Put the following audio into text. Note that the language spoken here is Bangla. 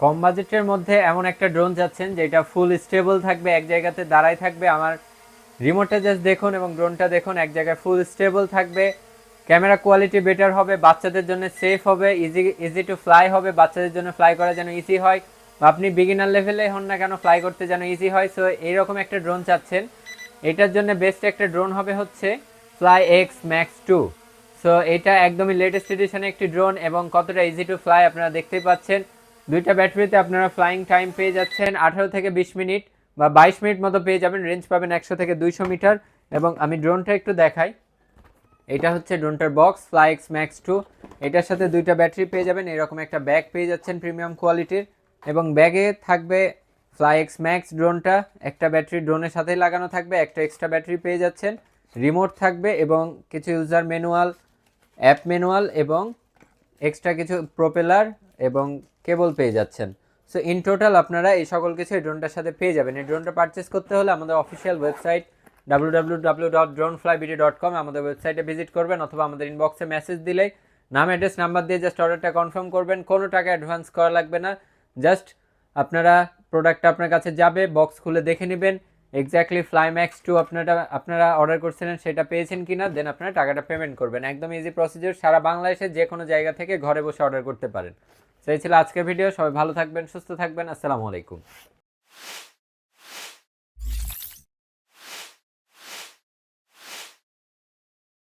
কম বাজেটের মধ্যে এমন একটা ড্রোন যাচ্ছেন যেটা ফুল স্টেবল থাকবে, এক জায়গাতে দাঁড়ায় থাকবে। আমার রিমোটে জাস্ট দেখুন এবং ড্রোনটা দেখুন, এক জায়গায় ফুল স্টেবল থাকবে। ক্যামেরা কোয়ালিটি বেটার হবে, বাচ্চাদের জন্য সেফ হবে ইজি ইজি টু ফ্লাই হবে, বাচ্চাদের জন্য ফ্লাই করা যেন ইজি হয়। বা আপনি বিগিনার লেভেলে হন না কেন ফ্লাই করতে যেন ইজি হয়। সো এইরকম একটা ড্রোন চাচ্ছেন। এটার জন্য বেস্ট একটা ড্রোন হবে হচ্ছে fly X max two so এটা একদমই লেটেস্ট এডিশনে একটি ড্রোন এবং কতটা ইজি টু ফ্লাই আপনারা দেখতেই পাচ্ছেন। দুইটা ব্যাটারিতে আপনারা ফ্লাইং টাইম পেয়ে যাচ্ছেন আঠারো থেকে বিশ মিনিট বা বাইশ মিনিট মতো পেয়ে যাবেন রেঞ্জ পাবেন একশো থেকে দুইশো মিটার। এবং আমি ড্রোনটা একটু দেখাই। এটা হচ্ছে ড্রোনটার বক্স ফ্লাইক্স ম্যাক্স টু এটার সাথে দুইটা ব্যাটারি পেয়ে যাবেন, এরকম একটা ব্যাগ পেয়ে যাচ্ছেন প্রিমিয়াম কোয়ালিটির এবং ব্যাগে থাকবে ফ্লাইক্স ম্যাক্স ড্রোনটা একটা ব্যাটারি ড্রোনের সাথেই লাগানো থাকবে, একটা এক্সট্রা ব্যাটারি পেয়ে যাচ্ছেন। রিমোট থাকবে এবং কিছু ইউজার ম্যানুয়াল অ্যাপ ম্যানুয়াল এবং এক্সট্রা কিছু প্রোপেলার এবং কেবল পেয়ে যাচ্ছেন। সো ইন টোটাল আপনারা এই সকল কিছু এই ড্রোনটার সাথে পেয়ে যাবেন। এই ড্রোনটা পারচেস করতে হলে আমাদের official website W W dot drone dot com আমাদের ওয়েবসাইটে ভিজিট করবেন অথবা আমাদের ইনবক্সে মেসেজ দিলেই নাম অ্যাড্রেস নাম্বার দিয়ে জাস্ট অর্ডারটা কনফার্ম করবেন। কোনো টাকা অ্যাডভান্স করা লাগবে না। জাস্ট আপনারা প্রোডাক্টটা আপনার কাছে যাবে বক্স খুলে দেখে নেবেন। এক্স্যাক্টলি ফ্লাইম্যাক্স টু আপনারা আপনারা অর্ডার করছিলেন, সেটা পেয়েছেন কি না দেন আপনারা টাকাটা পেমেন্ট করবেন। একদম ইজি প্রসিজার সারা বাংলাদেশে যে কোনো জায়গা থেকে ঘরে বসে অর্ডার করতে পারেন। সেই ছিল আজকের ভিডিও সবাই ভালো থাকবেন, সুস্থ থাকবেন, আসসালামু আলাইকুম।